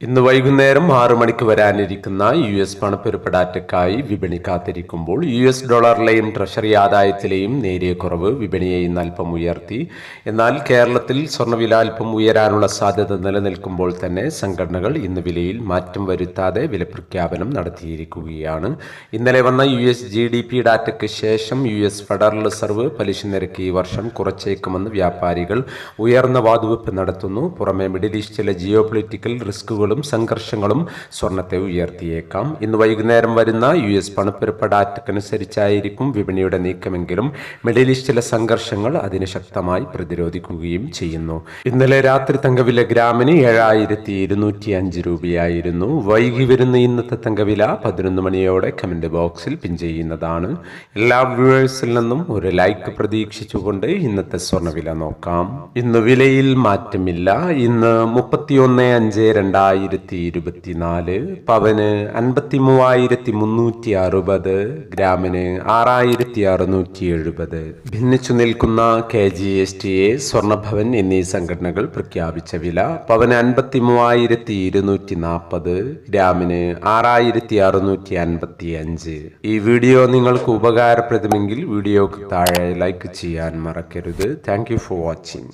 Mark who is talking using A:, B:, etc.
A: ഇന്ന് വൈകുന്നേരം ആറു മണിക്ക് വരാനിരിക്കുന്ന യു എസ് പണപ്പെരുപ്പടാറ്റക്കായി വിപണി കാത്തിരിക്കുമ്പോൾ യു എസ് ഡോളറിലെയും ട്രഷറി ആദായത്തിലെയും നേരിയ കുറവ് വിപണിയെ ഇന്ന് അല്പം ഉയർത്തി. എന്നാൽ കേരളത്തിൽ സ്വർണവില അല്പം ഉയരാനുള്ള സാധ്യത നിലനിൽക്കുമ്പോൾ തന്നെ സംഘടനകൾ ഇന്ന് വിലയിൽ മാറ്റം വരുത്താതെ വില പ്രഖ്യാപനം നടത്തിയിരിക്കുകയാണ്. ഇന്നലെ വന്ന U S G D P ഡാറ്റയ്ക്ക് ശേഷം യു എസ് ഫെഡറൽ റിസർവ് പലിശ നിരക്ക് ഈ വർഷം കുറച്ചേക്കുമെന്ന് വ്യാപാരികൾ ഉയർന്ന വാതുവെപ്പ് നടത്തുന്നു. പുറമെ മിഡിൽ ഈസ്റ്റിലെ ജിയോ പൊളിറ്റിക്കൽ റിസ്കുകളും സംഘർഷങ്ങളും സ്വർണത്തെ ഉയർത്തിയേക്കാം. ഇന്ന് വൈകുന്നേരം വരുന്ന യു എസ് പണപ്പെരുപ്പ ഡാറ്റക്കനുസരിച്ചായിരിക്കും വിപണിയുടെ നീക്കമെങ്കിലും. മിഡിൽ ഈസ്റ്റിലെ സംഘർഷങ്ങൾ അതിന് ശക്തമായി പ്രതിരോധിക്കുകയും ചെയ്യുന്നു. ഇന്നലെ രാത്രി തങ്കവില ഗ്രാമിന് ഏഴായിരത്തി ഇരുന്നൂറ്റി അഞ്ച് രൂപയായിരുന്നു. വൈകി വരുന്ന ഇന്നത്തെ തങ്കവില പതിനൊന്ന് മണിയോടെ കമന്റ് ബോക്സിൽ പിൻ ചെയ്യുന്നതാണ്. എല്ലാ വ്യൂവേഴ്സിൽ നിന്നും ഒരു ലൈക്ക് പ്രതീക്ഷിച്ചുകൊണ്ട് ഇന്നത്തെ സ്വർണവില നോക്കാം. ഇന്ന് വിലയിൽ മാറ്റമില്ല. ഇന്ന് മുപ്പത്തിയൊന്ന് അഞ്ച് രണ്ടായിരത്തി ഇരുപത്തിനാല് പവന് അൻപത്തി മൂവായിരത്തി മുന്നൂറ്റി അറുപത് ഗ്രാമിന് ആറായിരത്തി അറുന്നൂറ്റി എഴുപത് ഭിന്നിച്ചു നിൽക്കുന്ന K G S T A Swarnabhavan എന്നീ സംഘടനകൾ പ്രഖ്യാപിച്ച വില പവന് അൻപത്തി മൂവായിരത്തി ഇരുന്നൂറ്റി നാൽപ്പത് ഗ്രാമിന് ആറായിരത്തി അറുന്നൂറ്റി അൻപത്തി അഞ്ച് ഈ വീഡിയോ നിങ്ങൾക്ക് ഉപകാരപ്രദമെങ്കിൽ വീഡിയോക്ക് താഴെ ലൈക്ക് ചെയ്യാൻ മറക്കരുത്. Thank you for watching.